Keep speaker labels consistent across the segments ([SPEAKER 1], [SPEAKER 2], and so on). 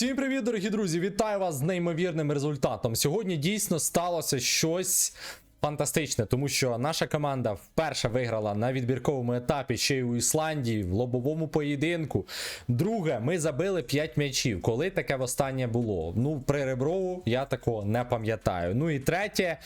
[SPEAKER 1] Всім привіт, дорогі друзі! Вітаю вас з неймовірним результатом. Сьогодні дійсно сталося щось фантастичне, тому що наша команда вперше виграла на відбірковому етапі ще й у Ісландії в лобовому поєдинку. Друге, ми забили 5 м'ячів. Коли таке востаннє було? Ну, при Реброву я такого не пам'ятаю. Ну і третє.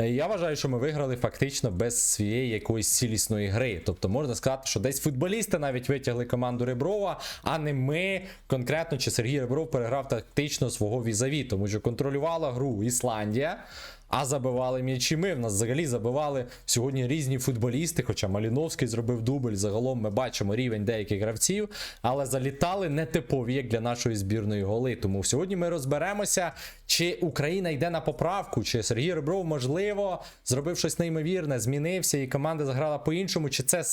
[SPEAKER 1] Е, Я вважаю, що ми виграли фактично без своєї якоїсь цілісної гри. Тобто можна сказати, що десь футболісти навіть витягли команду Реброва, а не ми конкретно чи Сергій Ребров переграв тактично свого візаві, тому що контролювала гру Ісландія. А забивали м'ячі ми. В нас взагалі забивали сьогодні різні футболісти, хоча Маліновський зробив дубль. Загалом ми бачимо рівень деяких гравців, але залітали нетипові, як для нашої збірної голи. Тому сьогодні ми розберемося, чи Україна йде на поправку, чи Сергій Ребров, можливо, зробив щось неймовірне, змінився, і команда заграла по-іншому. Чи це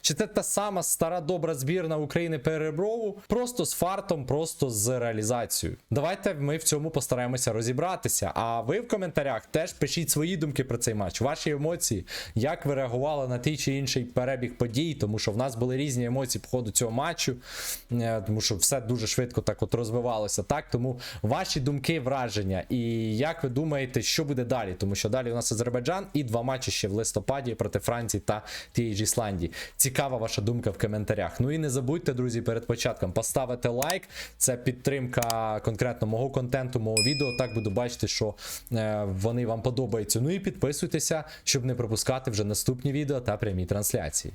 [SPEAKER 1] чи це та сама стара добра збірна України при Реброву? Просто з фартом, просто з реалізацією. Давайте ми в цьому постараємося розібратися. А ви в коментарях теж пишіть свої думки про цей матч, ваші емоції, як ви реагували на той чи інший перебіг подій, тому що в нас були різні емоції по ходу цього матчу, е, тому що все дуже швидко так от розвивалося. Так, тому ваші думки, враження, і як ви думаєте, що буде далі? Тому що далі у нас Азербайджан і два матчі ще в листопаді проти Франції та тієї ж Ісландії. Цікава ваша думка в коментарях. Ну і не забудьте, друзі, перед початком поставити лайк. Це підтримка конкретно мого контенту, мого відео. Так буду бачити, що е, вони вам подобаються. Ну і підписуйтеся, щоб не пропускати вже наступні відео та прямі трансляції.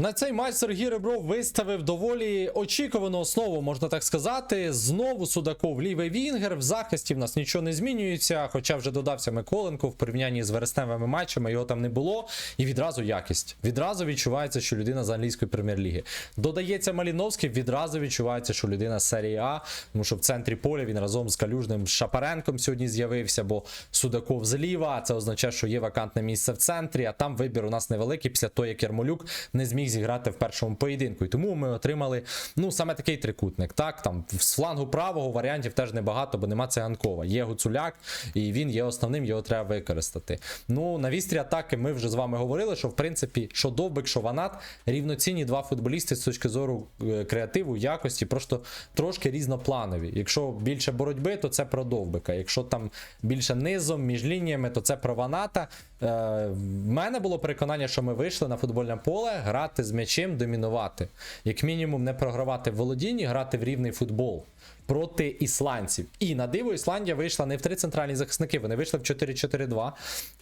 [SPEAKER 1] На цей матч Сергій Ребров виставив доволі очікувану основу, можна так сказати. Знову Судаков лівий Вінгер. В захисті в нас нічого не змінюється, хоча вже додався Миколенко в порівнянні з вересневими матчами, його там не було. І відразу якість. Відразу відчувається, що людина з англійської прем'єр-ліги. Додається Маліновський, відразу відчувається, що людина з серії А, тому що в центрі поля він разом з Калюжним Шапаренком сьогодні з'явився, бо Судаков зліва. Це означає, що є вакантне місце в центрі, а там вибір у нас невеликий після того, як Ярмолюк не зміг зіграти в першому поєдинку. І тому ми отримали ну саме такий трикутник. Так, там з флангу правого варіантів теж небагато, бо нема циганкова. Є Гуцуляк, і він є основним, його треба використати. Ну, на вістрі атаки ми вже з вами говорили, що в принципі, що Довбик, що Ванат рівноцінні два футболісти з точки зору е, креативу, якості, просто трошки різнопланові. Якщо більше боротьби, то це про Довбика. Якщо там більше низом, між лініями, то це про Ваната. Е, в мене було переконання, що ми вийшли на футбольне поле грати з м'ячем, домінувати. Як мінімум, не програвати в володінні, грати в рівний футбол. Проти ісландців. І на диво Ісландія вийшла не в три центральні захисники, вони вийшли в 4-4-2.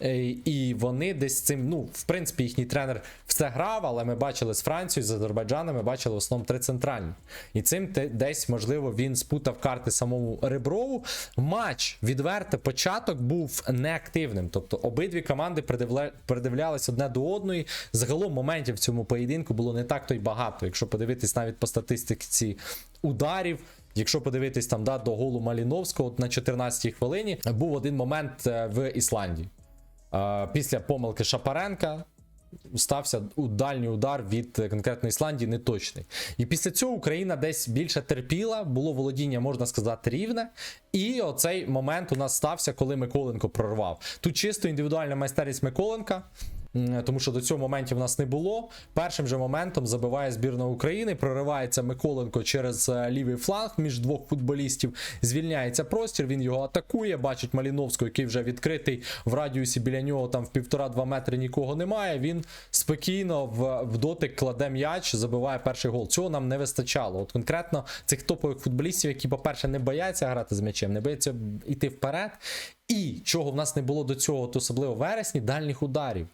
[SPEAKER 1] Е, І вони десь цим, ну, в принципі, їхній тренер все грав, але ми бачили з Францією, з Азербайджаном, ми бачили в основному три центральні. І цим десь, можливо, він спутав карти самому Реброву. Матч, відверто, початок був неактивним. Тобто обидві команди придивля... придивлялись одне до одної. Загалом моментів в цьому поєдинку було не так то й багато. Якщо подивитись навіть по статистиці ударів. Якщо подивитись там да, до голу Маліновського на 14-й хвилині, був один момент е, в Ісландії. Е, Після помилки Шапаренка стався дальній удар від е, конкретної Ісландії неточний. І після цього Україна десь більше терпіла, було володіння, можна сказати, рівне. І оцей момент у нас стався, коли Миколенко прорвав. Тут чисто індивідуальна майстерність Миколенка. Тому що до цього моментів в нас не було. Першим же моментом забиває збірна України, проривається Миколенко через е, лівий фланг між двох футболістів. Звільняється простір, він його атакує. Бачить Маліновського, який вже відкритий в радіусі біля нього там в півтора-два метри нікого немає. Він спокійно в, в дотик кладе м'яч, забиває перший гол. Цього нам не вистачало. От конкретно цих топових футболістів, які, по-перше, не бояться грати з м'ячем, не бояться йти вперед. І чого в нас не було до цього, от особливо вересні, дальніх ударів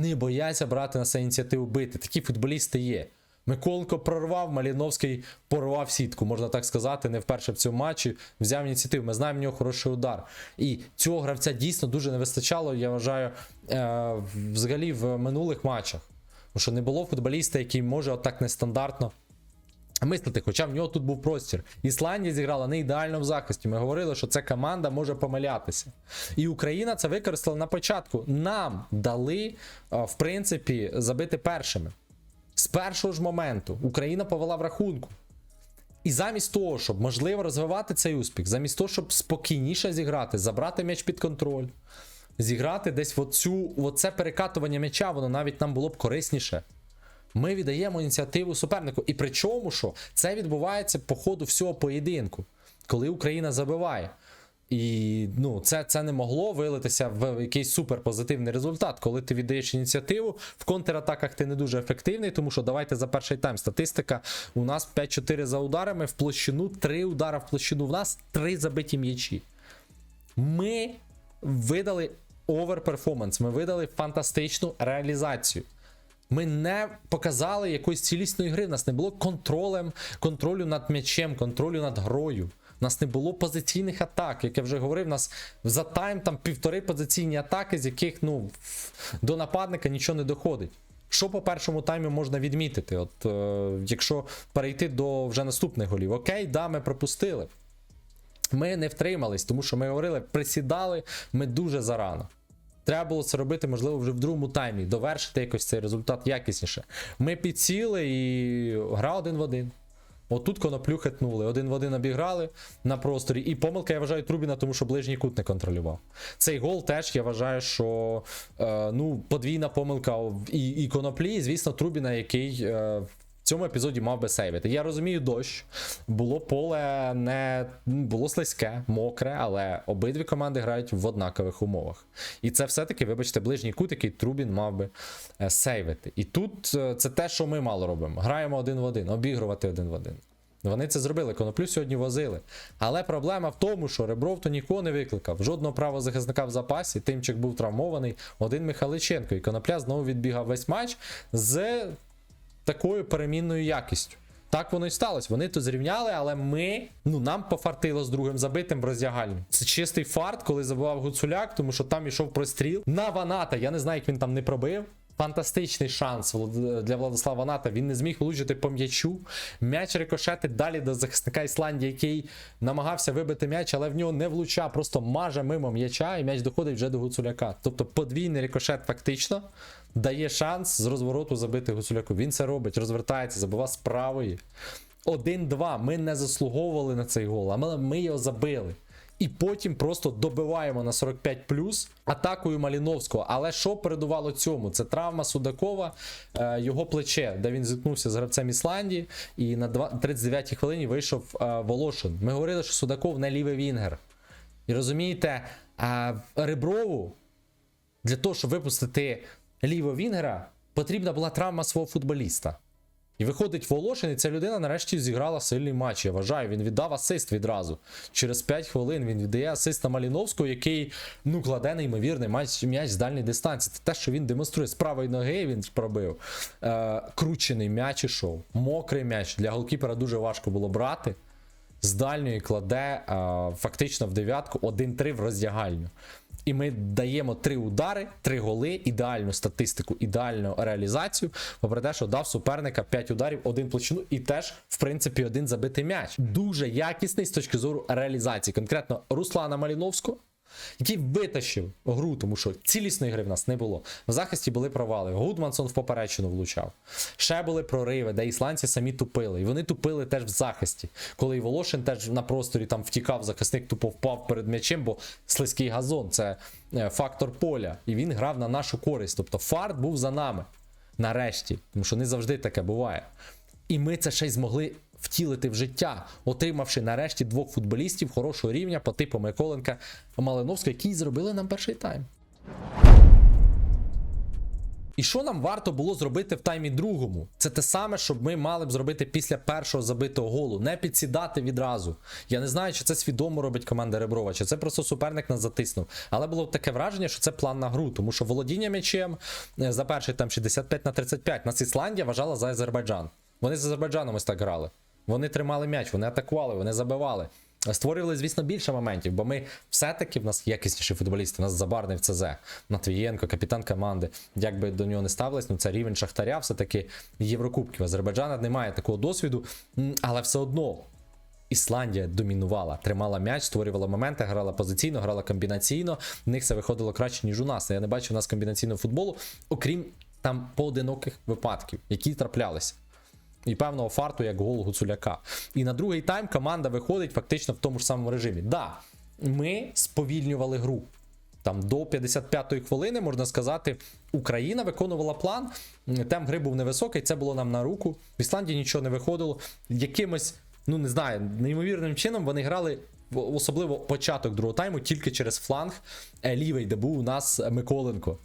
[SPEAKER 1] не бояться брати на себе ініціативу бити. Такі футболісти є. Миколенко прорвав, Маліновський порвав сітку, можна так сказати, не вперше в цьому матчі взяв ініціативу. Ми знаємо в нього хороший удар. І цього гравця дійсно дуже не вистачало, я вважаю, е, взагалі в минулих матчах. Тому що не було футболіста, який може отак нестандартно мислити, хоча в нього тут був простір. Ісландія зіграла не ідеально в захисті. Ми говорили, що ця команда може помилятися. І Україна це використала на початку. Нам дали, е, в принципі, забити першими. З першого ж моменту Україна повела в рахунку. І замість того, щоб можливо розвивати цей успіх, замість того, щоб спокійніше зіграти, забрати м'яч під контроль, зіграти десь в оцю, оце перекатування м'яча, воно навіть нам було б корисніше. Ми віддаємо ініціативу супернику. І причому, що це відбувається по ходу всього поєдинку, коли Україна забиває. І ну, це, це не могло вилитися в якийсь суперпозитивний результат, коли ти віддаєш ініціативу. В контратаках ти не дуже ефективний, тому що давайте за перший тайм. Статистика у нас 5-4 за ударами в площину, 3 удара в площину. В нас 3 забиті м'ячі. Ми видали оверперформанс, ми видали фантастичну реалізацію. Ми не показали якоїсь цілісної гри. У нас не було контролем, контролю над м'ячем, контролю над грою. У нас не було позиційних атак. Як я вже говорив, у нас за тайм там півтори позиційні атаки, з яких ну, до нападника нічого не доходить. Що по першому таймі можна відмітити? От е, якщо перейти до вже наступних голів, окей, да, ми пропустили. Ми не втримались, тому що ми говорили, присідали ми дуже зарано. Треба було це робити, можливо, вже в другому таймі, довершити якось цей результат якісніше. Ми підсіли і гра один в один. Отут коноплю хитнули, один в один обіграли на просторі. І помилка, я вважаю, Трубіна, тому що ближній кут не контролював. Цей гол теж я вважаю, що е, ну, подвійна помилка і, і коноплі, і, звісно, Трубіна, який. Е, цьому епізоді мав би сейвити. Я розумію дощ. Було поле не було слизьке, мокре, але обидві команди грають в однакових умовах. І це все-таки, вибачте, ближній кут, який Трубін мав би е, сейвити. І тут е, це те, що ми мало робимо. Граємо один в один, обігрувати один в один. Вони це зробили, коноплю сьогодні возили. Але проблема в тому, що Ребров то нікого не викликав. Жодного правозахисника в запасі. Тимчик був травмований, один Михаличенко. І конопля знову відбігав весь матч з такою перемінною якістю. Так воно і сталося. Вони то зрівняли, але ми, ну нам пофартило з другим забитим в роздягальні. Це чистий фарт, коли забував Гуцуляк, тому що там ішов простріл. На Ваната. Я не знаю, як він там не пробив. Фантастичний шанс для Владислава Ваната. Він не зміг влучити по м'ячу. М'яч рикошетить далі до захисника Ісландії, який намагався вибити м'яч, але в нього не влучав, просто маже мимо м'яча, і м'яч доходить вже до Гуцуляка. Тобто подвійний рикошет фактично дає шанс з розвороту забити Гуцуляку. Він це робить, розвертається, забива з правої. 1-2. Ми не заслуговували на цей гол, а ми, ми його забили. І потім просто добиваємо на 45 плюс атакою Маліновського. Але що передувало цьому? Це травма Судакова, е, його плече, де він зіткнувся з гравцем Ісландії, і на два- 39-й хвилині вийшов е, Волошин. Ми говорили, що Судаков не лівий вінгер. І розумієте, е, Реброву для того, щоб випустити лівого вінгера, потрібна була травма свого футболіста. І виходить Волошин, і ця людина нарешті зіграла сильний матч. Я вважаю, він віддав асист відразу. Через 5 хвилин він віддає асист на Маліновського, який ну, кладе неймовірний м'яч з дальньої дистанції. Це те, що він демонструє з правої ноги, він пробив. Е, кручений м'яч ішов, мокрий м'яч. Для голкіпера дуже важко було брати. З дальньої кладе е, фактично в дев'ятку 1-3 в роздягальню. І ми даємо три удари, три голи, ідеальну статистику, ідеальну реалізацію. Попри те, що дав суперника 5 ударів, один площину і теж, в принципі, один забитий м'яч. Дуже якісний з точки зору реалізації. Конкретно Руслана Маліновського, який витащив гру, тому що цілісної гри в нас не було. В захисті були провали. Гудмансон в поперечину влучав. Ще були прориви, де ісландці самі тупили. І вони тупили теж в захисті. Коли і Волошин теж на просторі там втікав, захисник тупо впав перед м'ячем, бо слизький газон це е, фактор поля. І він грав на нашу користь. Тобто фарт був за нами. Нарешті. Тому що не завжди таке буває. І ми це ще й змогли втілити в життя, отримавши нарешті двох футболістів хорошого рівня по типу Миколенка Малиновського, які зробили нам перший тайм. І що нам варто було зробити в таймі другому? Це те саме, що ми мали б зробити після першого забитого голу, не підсідати відразу. Я не знаю, чи це свідомо робить команда Реброва, чи це просто суперник нас затиснув. Але було таке враження, що це план на гру, тому що володіння м'ячем е, за перший там 65 на 35 нас Ісландія вважала за Азербайджан. Вони з Азербайджаном ось так грали. Вони тримали м'яч, вони атакували, вони забивали. Створювали, звісно, більше моментів, бо ми все-таки в нас якісніші футболісти. У нас забарний в ЦЗ, Матвієнко, капітан команди. Як би до нього не ставились, ну це рівень Шахтаря, все-таки Єврокубків. Азербайджана немає такого досвіду, але все одно. Ісландія домінувала, тримала м'яч, створювала моменти, грала позиційно, грала комбінаційно. В них це виходило краще, ніж у нас. Я не бачу у нас комбінаційного футболу, окрім там поодиноких випадків, які траплялися. І певного фарту, як гол Гуцуляка. І на другий тайм команда виходить фактично в тому ж самому режимі. Да, ми сповільнювали гру. Там до 55-ї хвилини, можна сказати, Україна виконувала план. Темп гри був невисокий, це було нам на руку. В Ісландії нічого не виходило. Якимось, ну не знаю, неймовірним чином вони грали. Особливо початок другого тайму тільки через фланг е, лівий, де був у нас Миколенко.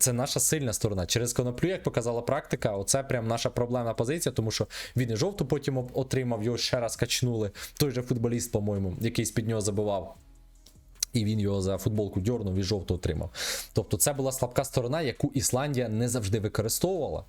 [SPEAKER 1] Це наша сильна сторона. Через коноплю, як показала практика, оце прям наша проблемна позиція, тому що він і жовту потім отримав, його ще раз качнули. Той же футболіст, по-моєму, який з-під нього забивав. І він його за футболку дьорнув і жовту отримав. Тобто, це була слабка сторона, яку Ісландія не завжди використовувала.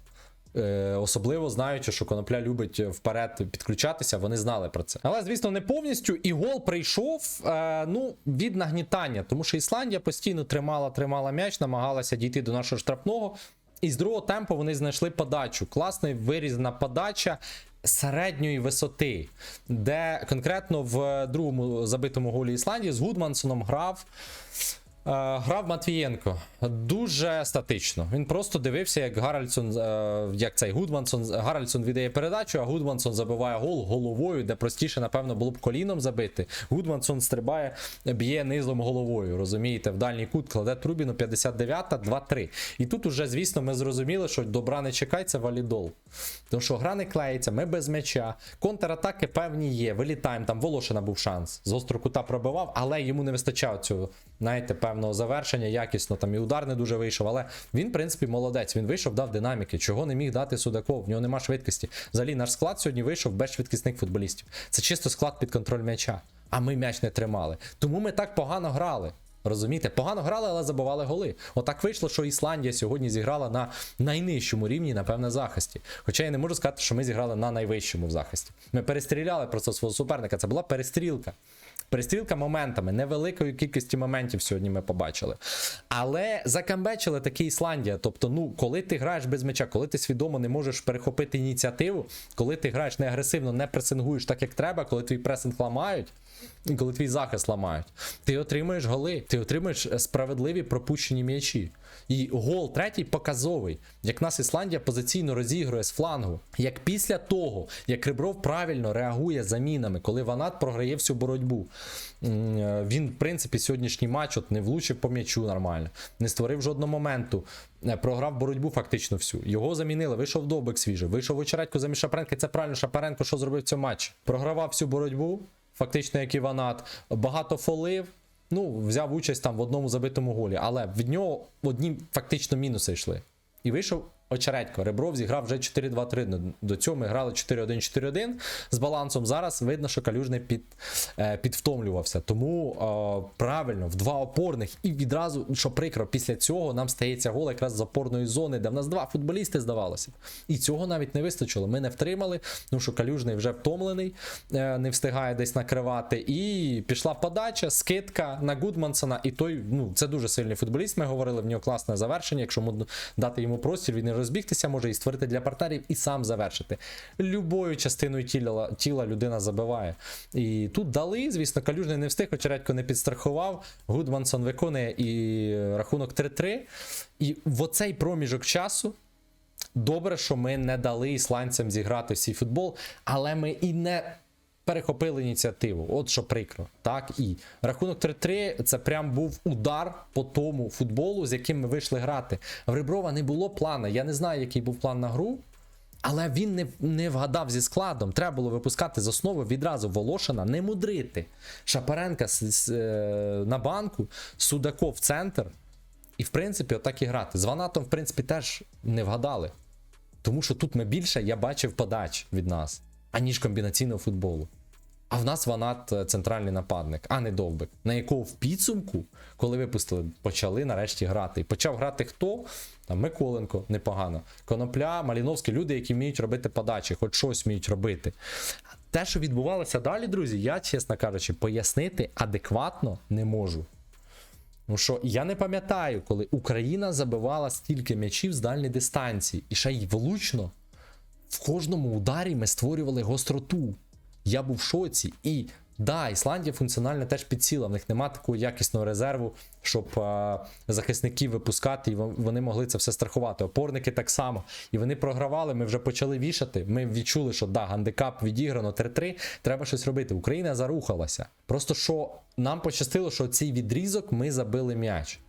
[SPEAKER 1] Е, особливо знаючи, що конопля любить вперед підключатися, вони знали про це. Але, звісно, не повністю. І гол прийшов е, ну, від нагнітання, тому що Ісландія постійно тримала, тримала м'яч, намагалася дійти до нашого штрафного. І з другого темпу вони знайшли подачу. Класний вирізана подача середньої висоти, де конкретно в другому забитому голі Ісландії з Гудмансоном грав. Е, Грав Матвієнко дуже статично. Він просто дивився, як Гаральсон, е, як цей Гудмансон, Гаральсон віддає передачу, а Гудмансон забиває гол головою, де простіше, напевно, було б коліном забити. Гудмансон стрибає, б'є низом головою. Розумієте, в дальній кут кладе Трубіну 59-та, 2-3. І тут уже, звісно, ми зрозуміли, що добра не чекай, це валідол. Тому що гра не клеїться, ми без м'яча. Контратаки певні є. Вилітаємо. Там Волошина був шанс. З острого кута пробивав, але йому не вистачало цього, знаєте, певного завершення, якісно. Там і удар не дуже вийшов. Але він, в принципі, молодець. Він вийшов, дав динаміки, чого не міг дати Судаков. В нього нема швидкості. Взагалі, наш склад сьогодні вийшов без швидкісних футболістів. Це чисто склад під контроль м'яча. А ми м'яч не тримали. Тому ми так погано грали. Розумієте, погано грали, але забивали голи. Отак вийшло, що Ісландія сьогодні зіграла на найнижчому рівні, напевне, захисті. Хоча я не можу сказати, що ми зіграли на найвищому в захисті. Ми перестріляли просто свого суперника. Це була перестрілка. Перестрілка моментами, невеликої кількості моментів сьогодні ми побачили. Але закамбечили таки Ісландія. Тобто, ну, коли ти граєш без м'яча, коли ти свідомо не можеш перехопити ініціативу, коли ти граєш не агресивно, не пресингуєш так, як треба, коли твій пресинг ламають, коли твій захист ламають, ти отримуєш голи, ти отримуєш е, справедливі пропущені м'ячі. І гол третій показовий, як нас Ісландія позиційно розігрує з флангу. Як після того, як Ребров правильно реагує замінами, коли Ванат програє всю боротьбу. Е, Він, в принципі, сьогоднішній матч от не влучив по м'ячу нормально, не створив жодного моменту. е, Програв боротьбу фактично всю. Його замінили, вийшов Добик свіжий, вийшов Очередько замість Шапаренка. Це правильно Шапаренко, що зробив в цьому матчі. Програвав всю боротьбу, фактично, як Іванат, багато фолив. Ну, взяв участь там в одному забитому голі, але від нього одні фактично мінуси йшли. І вийшов Очередько. Ребров зіграв вже 4-2-3. Ну, До цього ми грали 4-1-4-1 з балансом. Зараз видно, що калюжний під, е, підвтомлювався. Тому е, правильно, в два опорних і відразу, що прикро, після цього нам стається гол якраз з опорної зони, де в нас два футболісти здавалося. І цього навіть не вистачило. Ми не втримали, тому що калюжний вже втомлений, е, не встигає десь накривати. І пішла подача, скидка на Гудмансона. І той, ну, це дуже сильний футболіст. Ми говорили, в нього класне завершення. Якщо дати йому простір, він і розбігтися може і створити для партнерів, і сам завершити. Любою частиною тіла, тіла людина забиває. І тут дали, звісно, калюжний не встиг, очередько не підстрахував. Гудмансон виконує і рахунок 3-3. І в оцей проміжок часу. Добре, що ми не дали ісландцям зіграти всій футбол, але ми і не перехопили ініціативу. От що прикро. Так і рахунок 3-3 це прям був удар по тому футболу, з яким ми вийшли грати. В Реброва не було плану. Я не знаю, який був план на гру. Але він не, не вгадав зі складом. Треба було випускати з основи відразу Волошина, не мудрити. Шапаренка с- с- е, на банку, Судаков в центр. І, в принципі, отак і грати. З Ванатом, в принципі, теж не вгадали. Тому що тут ми більше я бачив подач від нас, аніж комбінаційного футболу. А в нас Ванат е, центральний нападник, а не довбик, на якого в підсумку, коли випустили, почали нарешті грати. І почав грати хто? Там Миколенко непогано. Конопля, Маліновський, люди, які вміють робити подачі, хоч щось вміють робити. Те, що відбувалося далі, друзі, я, чесно кажучи, пояснити адекватно не можу. Ну що я не пам'ятаю, коли Україна забивала стільки м'ячів з дальньої дистанції, і ще й влучно. В кожному ударі ми створювали гостроту. Я був в шоці. І да, Ісландія функціонально теж підсіла. В них нема такого якісного резерву, щоб а, захисників випускати, і вони могли це все страхувати. Опорники так само. І вони програвали. Ми вже почали вішати. Ми відчули, що да, гандикап відіграно 3-3. Треба щось робити. Україна зарухалася. Просто що нам пощастило, що цей відрізок ми забили м'яч.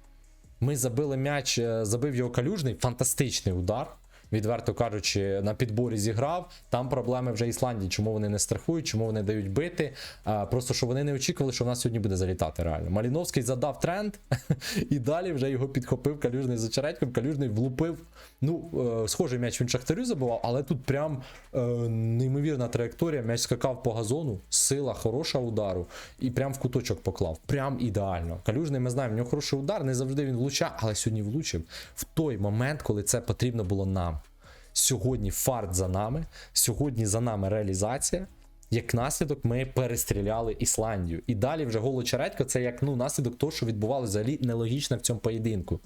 [SPEAKER 1] Ми забили м'яч, е, забив його калюжний, фантастичний удар. Відверто кажучи, на підборі зіграв. Там проблеми вже Ісландії. Чому вони не страхують, чому вони дають бити. Просто що вони не очікували, що в нас сьогодні буде залітати реально. Маліновський задав тренд, і далі вже його підхопив калюжний за чередьком. Калюжний влупив. Ну, е, схожий м'яч він шахтарю забував, але тут прям е, неймовірна траєкторія. М'яч скакав по газону, сила хороша удару, і прям в куточок поклав. Прям ідеально. Калюжний, ми знаємо, в нього хороший удар, не завжди він влучав, але сьогодні влучив в той момент, коли це потрібно було нам. Сьогодні фарт за нами, сьогодні за нами реалізація. Як наслідок, ми перестріляли Ісландію. І далі вже голо Чередько це як ну, наслідок того, що відбувалося взагалі нелогічно в цьому поєдинку.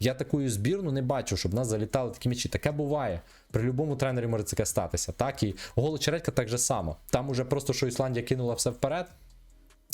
[SPEAKER 1] Я такою збірну не бачу, щоб в нас залітали такі м'ячі. Таке буває. При будь-якому тренері може таке статися. Так і голо Чередька так же само. Там уже просто що Ісландія кинула все вперед.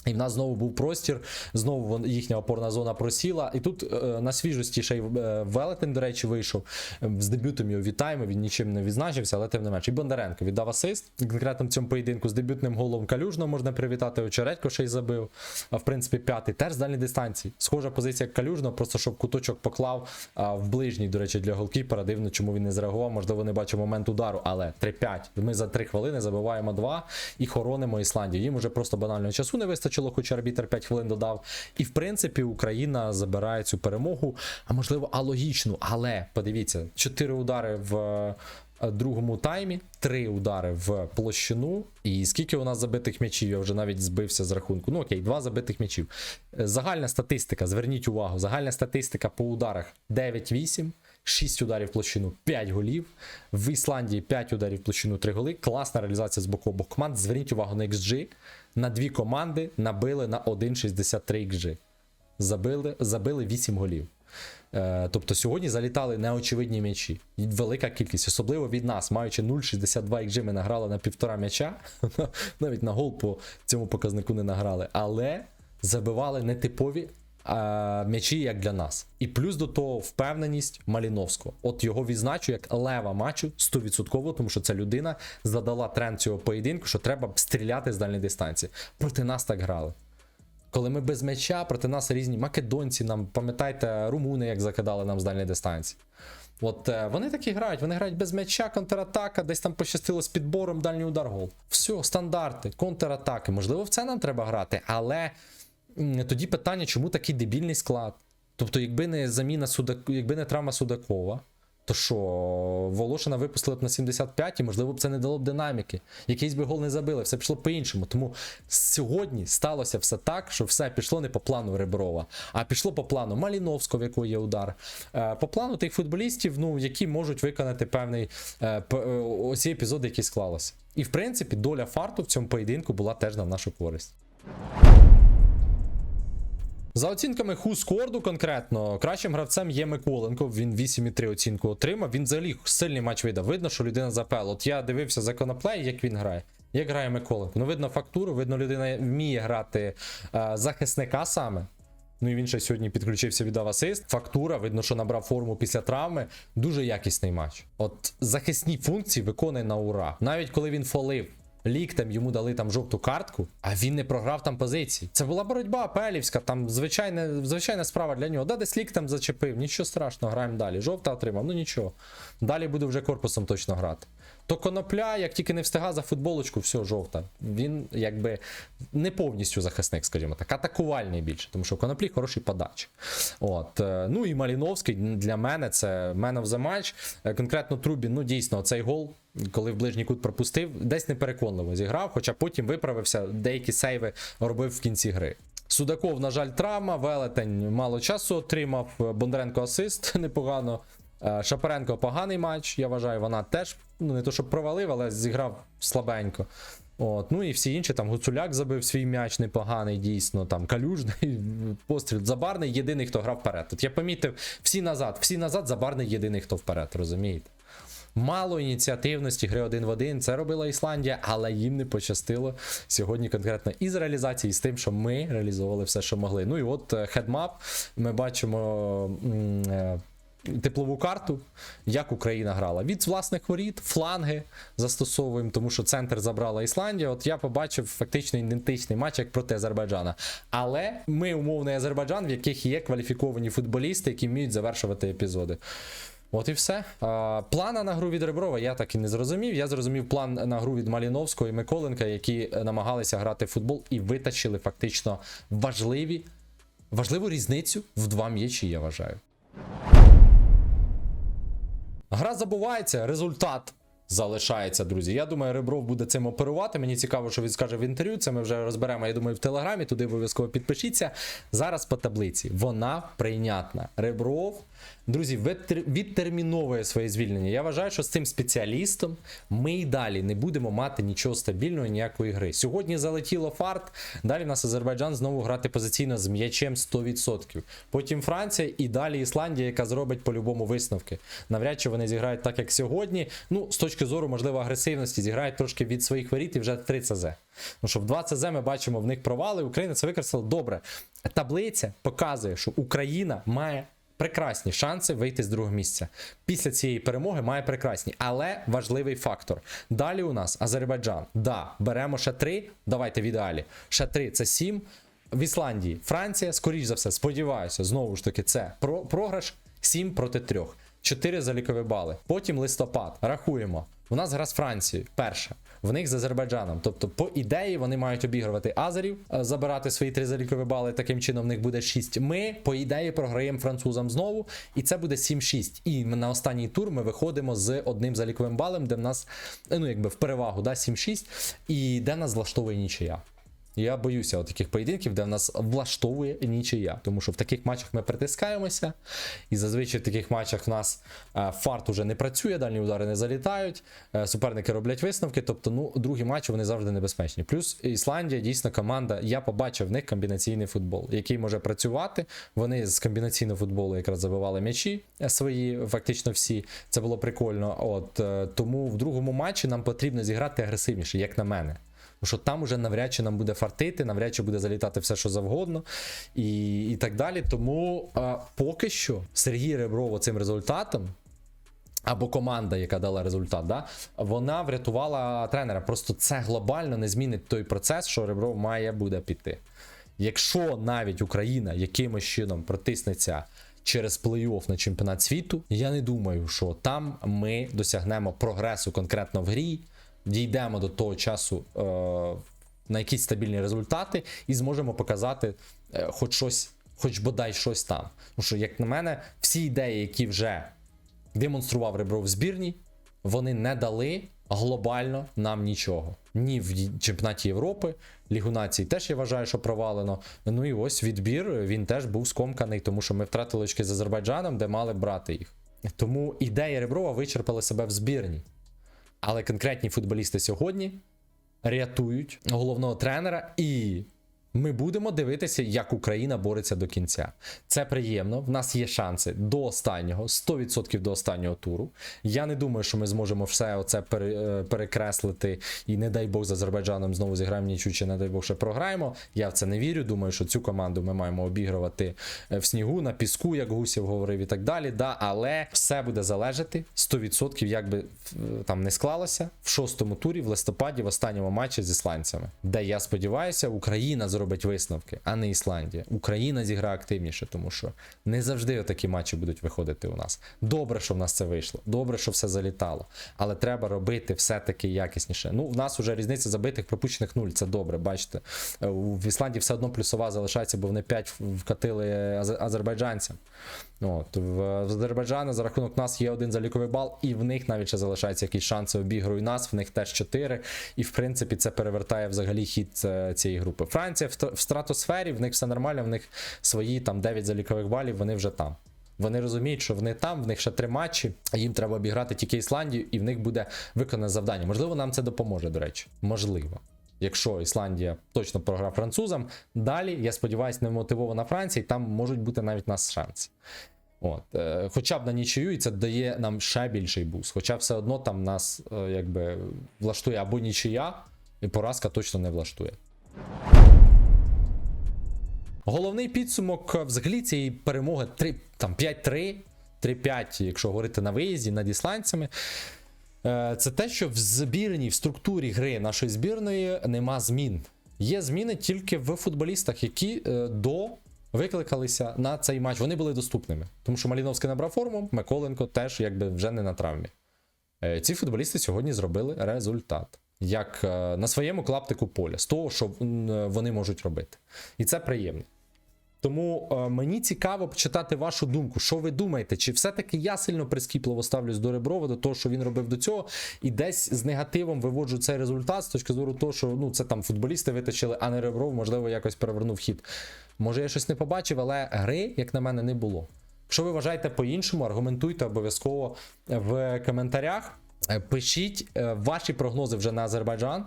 [SPEAKER 1] І в нас знову був простір, знову їхня опорна зона просіла. І тут е, на свіжості ще й е, Велетен, до речі, вийшов. Е, З дебютом його вітаємо. Він нічим не відзначився, але тим не менше. І Бондаренко віддав асист. Конкретно в цьому поєдинку з дебютним голом Калюжного можна привітати. Очередько ще й забив. А в принципі, п'ятий теж з дальньої дистанції. Схожа позиція як Калюжного, просто щоб куточок поклав а, в ближній, до речі, для голкіпера. Дивно, чому він не зреагував. Можливо, не бачив момент удару, але 3-5. Ми за 3 хвилини забиваємо 2 і хоронимо Ісландію. Їм уже просто банального часу не вистачило, хоч арбітер 5 хвилин додав. І в принципі Україна забирає цю перемогу. А можливо, алогічну. Але подивіться, 4 удари в. е, Другому таймі три удари в площину. І скільки у нас забитих м'ячів? Я вже навіть збився з рахунку. Ну окей, два забитих м'ячів. Е, Загальна статистика, зверніть увагу, загальна статистика по ударах 9-8. 6 ударів в площину, 5 голів. В Ісландії 5 ударів в площину, 3 голи. Класна реалізація з боку обох команд. Зверніть увагу на XG. На дві команди набили на 1,63 XG. Забили, забили 8 голів. Е, тобто сьогодні залітали неочевидні м'ячі. Велика кількість, особливо від нас, маючи 0,62 XG, ми награли на півтора м'яча. Навіть на гол по цьому показнику не награли. Але забивали нетипові а, м'ячі, як для нас. І плюс до того впевненість Маліновського. От його відзначу як лева матчу 100%, тому що ця людина задала тренд цього поєдинку, що треба стріляти з дальньої дистанції. Проти нас так грали. Коли ми без м'яча, проти нас різні македонці, нам пам'ятаєте, румуни, як закидали нам з дальньої дистанції. От е, вони так і грають, вони грають без м'яча, контратака, десь там пощастило з підбором, дальній удар гол. Все, стандарти, контратаки. Можливо, в це нам треба грати, але тоді питання, чому такий дебільний склад? Тобто, якби не заміна Судак... якби не травма Судакова, то що, Волошина випустили б на 75 і, можливо, б це не дало б динаміки. Якийсь би гол не забили, все пішло по-іншому. Тому сьогодні сталося все так, що все пішло не по плану Реброва, а пішло по плану Маліновського, в якого є удар. Е, По плану тих футболістів, ну, які можуть виконати певний е, е, оці епізоди, які склалися. І в принципі, доля фарту в цьому поєдинку була теж на нашу користь. За оцінками Хускорду конкретно, кращим гравцем є Миколенко. Він 8,3 оцінку отримав. Він взагалі сильний матч видав. Видно, що людина запел. От я дивився законоплей, як він грає. Як грає Миколенко? Ну, видно фактуру, видно, людина вміє грати е, захисника саме. Ну і він ще сьогодні підключився, віддав асист. Фактура, видно, що набрав форму після травми. Дуже якісний матч. От захисні функції виконує на ура. Навіть коли він фолив. Ліктем йому дали там жовту картку, а він не програв там позиції. Це була боротьба апелівська, там звичайна, звичайна справа для нього. Да, десь ліктем зачепив, нічого страшного, граємо далі. Жовта отримав, ну нічого. Далі буде вже корпусом точно грати. То конопля, як тільки не встига за футболочку, все, жовта. Він якби не повністю захисник, скажімо так, атакувальний більше, тому що в коноплі хороший подач. От. е, Ну і Маліновський для мене це man of the match. Е, Конкретно Трубін, ну дійсно, цей гол, коли в ближній кут пропустив, десь непереконливо зіграв, хоча потім виправився, деякі сейви робив в кінці гри. Судаков, на жаль, травма, велетень мало часу отримав. Бондаренко асист непогано. Е, Шапаренко поганий матч. Я вважаю, вона теж ну не то, щоб провалив, але зіграв слабенько. От, ну і всі інші там Гуцуляк забив свій м'яч непоганий, дійсно. Там Калюжний постріл. Забарний єдиний, хто грав вперед. От я помітив всі назад, всі назад, забарний єдиний, хто вперед, розумієте? Мало ініціативності, гри один в один. Це робила Ісландія, але їм не пощастило сьогодні конкретно і з реалізації, з тим, що ми реалізовували все, що могли. Ну і от е, хедмап. Ми бачимо е, теплову карту, як Україна грала. Від власних воріт, фланги застосовуємо, тому що центр забрала Ісландія. От я побачив фактично ідентичний матч, як проти Азербайджана. Але ми умовний Азербайджан, в яких є кваліфіковані футболісти, які вміють завершувати епізоди. От і все. А, плана на гру від Реброва я так і не зрозумів. Я зрозумів план на гру від Маліновського і Миколенка, які намагалися грати в футбол і витащили фактично важливі, важливу різницю в два м'ячі, я вважаю. Гра забувається, результат залишається, друзі. Я думаю, Ребров буде цим оперувати. Мені цікаво, що він скаже в інтерв'ю. Це ми вже розберемо, я думаю, в телеграмі. Туди обов'язково підпишіться. Зараз по таблиці. Вона прийнятна. Ребров, друзі, відтерміновує своє звільнення. Я вважаю, що з цим спеціалістом ми і далі не будемо мати нічого стабільного, ніякої гри. Сьогодні залетіло фарт. Далі нас Азербайджан знову грати позиційно з м'ячем 100%. Потім Франція і далі Ісландія, яка зробить по-любому висновки. Навряд чи вони зіграють так, як сьогодні. Ну, з точки зору, можливо, агресивності, зіграють трошки від своїх воріт і вже 3 ЦЗ. Ну що в 2 ЦЗ ми бачимо в них провали. Україна це використала добре. Таблиця показує, що Україна має. Прекрасні шанси вийти з другого місця. Після цієї перемоги має прекрасні, але важливий фактор. Далі у нас Азербайджан. Да, беремо ще три. Давайте в ідеалі. Ще три це сім. В Ісландії Франція, скоріш за все, сподіваюся, знову ж таки, це про програш 7 проти 3. 4 залікові бали. Потім листопад. Рахуємо. У нас гра з Францією. Перша. В них з Азербайджаном. Тобто, по ідеї, вони мають обігрувати азерів, е, забирати свої три залікові бали. Таким чином, в них буде 6. Ми, по ідеї, програємо французам знову, і це буде 7-6. І на останній тур ми виходимо з одним заліковим балем, де в нас, е, ну якби в перевагу, да, 7-6, і де нас влаштовує нічия. Я боюся таких поєдинків, де в нас влаштовує нічия. Тому що в таких матчах ми притискаємося, і зазвичай в таких матчах в нас е, фарт уже не працює, дальні удари не залітають, е, суперники роблять висновки. Тобто, ну, другі матчі вони завжди небезпечні. Плюс Ісландія дійсно команда. Я побачив в них комбінаційний футбол, який може працювати. Вони з комбінаційного футболу якраз забивали м'ячі е, свої, фактично всі. Це було прикольно. От тому в другому матчі нам потрібно зіграти агресивніше, як на мене. Тому що там уже навряд чи нам буде фартити, навряд чи буде залітати все, що завгодно, і, і так далі. Тому а, поки що Сергій Ребров цим результатом. Або команда, яка дала результат, да, вона врятувала тренера. Просто це глобально не змінить той процес, що Ребров має буде піти. Якщо навіть Україна якимось чином протиснеться через плей-офф на чемпіонат світу, я не думаю, що там ми досягнемо прогресу конкретно в грі, дійдемо до того часу е, на якісь стабільні результати і зможемо показати е, хоч щось, хоч бодай щось там. Тому що, як на мене, всі ідеї, які вже демонстрував Ребров в збірній, вони не дали глобально нам нічого. Ні в чемпіонаті Європи, Лігу націй теж я вважаю, що провалено. Ну і ось відбір він теж був скомканий, тому що ми втратили очки з Азербайджаном, де мали брати їх. Тому ідея Реброва вичерпала себе в збірні. Але конкретні футболісти сьогодні рятують головного тренера, і ми будемо дивитися, як Україна бореться до кінця. Це приємно. В нас є шанси до останнього, 100% до останнього туру. Я не думаю, що ми зможемо все оце е, перекреслити і не дай Бог з Азербайджаном знову зіграємо нічу, чи не дай Бог ще програємо. Я в це не вірю. Думаю, що цю команду ми маємо обігрувати е, в снігу, на піску, як Гусєв говорив, і так далі. Да, але все буде залежати 100%, як би е, там не склалося в шостому турі в листопаді в останньому матчі з ісландцями, де я сподіваюся, Україна зробить висновки, а не Ісландія. Україна зіграє активніше, тому що не завжди такі матчі будуть виходити у нас. Добре, що в нас це вийшло. Добре, що все залітало. Але треба робити все-таки якісніше. Ну, в нас вже різниця забитих пропущених нуль. Це добре. Бачите, Е, в Ісландії все одно плюсова залишається, бо вони 5 вкатили азе- азербайджанцям. От, в Азербайджані за рахунок нас є один заліковий бал, і в них навіть ще залишаються якісь шанси обігрують нас, в них теж 4. І в принципі це перевертає взагалі хід е, цієї групи. Франція в, стратосфері, в них все нормально, в них свої там 9 залікових балів, вони вже там. Вони розуміють, що вони там, в них ще три матчі, їм треба обіграти тільки Ісландію, і в них буде виконане завдання. Можливо, нам це допоможе, до речі. Можливо. Якщо Ісландія точно програв французам, далі, я сподіваюся, не мотивована Франція, і там можуть бути навіть нас шанси. От, е, хоча б на нічию, і це дає нам ще більший буст. Хоча все одно там нас е, якби влаштує або нічия, і поразка точно не влаштує. Головний підсумок е, взагалі цієї перемоги 3, там 5-3. 3-5, якщо говорити на виїзді, над ісландцями. Е, Це те, що в збірній, в структурі гри нашої збірної нема змін. Є зміни тільки в футболістах, які е, до викликалися на цей матч. Вони були доступними. Тому що Маліновський набрав форму, Миколенко теж якби вже не на травмі. Ці футболісти сьогодні зробили результат. Як на своєму клаптику поля, з того, що вони можуть робити. І це приємно. Тому е, мені цікаво почитати вашу думку. Що ви думаєте? Чи все-таки я сильно прискіпливо ставлюсь до Реброва, до того, що він робив до цього, і десь з негативом виводжу цей результат з точки зору того, що ну це там футболісти витащили, а не Ребров, можливо, якось перевернув хід. Може, я щось не побачив, але гри, як на мене, не було. Якщо ви вважаєте по-іншому, аргументуйте обов'язково в коментарях. Е, Пишіть е, ваші прогнози вже на Азербайджан.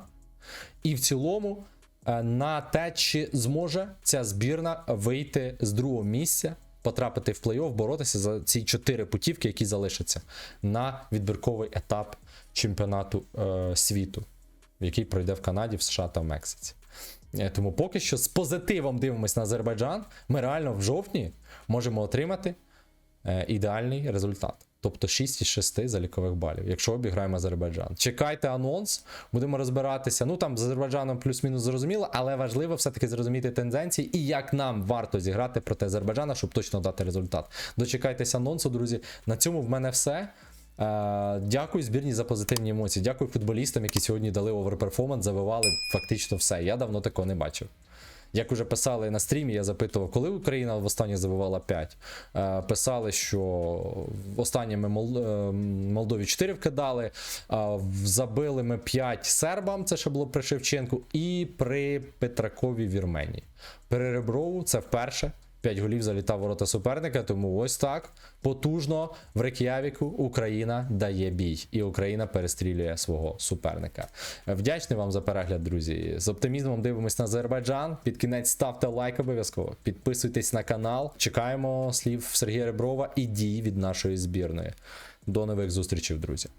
[SPEAKER 1] І в цілому на те, чи зможе ця збірна вийти з другого місця, потрапити в плей-офф, боротися за ці чотири путівки, які залишаться на відбірковий етап чемпіонату е, світу, який пройде в Канаді, в США та в Мексиці. Е, Тому поки що з позитивом дивимось на Азербайджан. Ми реально в жовтні можемо отримати е, ідеальний результат. Тобто 6 із 6 залікових балів, якщо обіграємо Азербайджан. Чекайте анонс, будемо розбиратися. Ну там з Азербайджаном плюс-мінус зрозуміло, але важливо все-таки зрозуміти тенденції і як нам варто зіграти проти Азербайджана, щоб точно дати результат. Дочекайтеся анонсу, друзі. На цьому в мене все. Е, Дякую збірні за позитивні емоції. Дякую футболістам, які сьогодні дали оверперформанс, завивали фактично все. Я давно такого не бачив. Як уже писали на стрімі, я запитував, коли Україна востаннє забивала 5. Е, писали, що в останнє ми е, Молдові 4 вкидали, е, забили ми 5 сербам, це ще було при Шевченку, і при Петракові Вірменії. При Реброву це вперше. 5 голів залітав ворота суперника, тому ось так потужно в Рек'явіку Україна дає бій, і Україна перестрілює свого суперника. Вдячний вам за перегляд, друзі. З оптимізмом дивимось на Азербайджан. Під кінець ставте лайк обов'язково. Підписуйтесь на канал. Чекаємо слів Сергія Реброва і дій від нашої збірної. До нових зустрічей, друзі.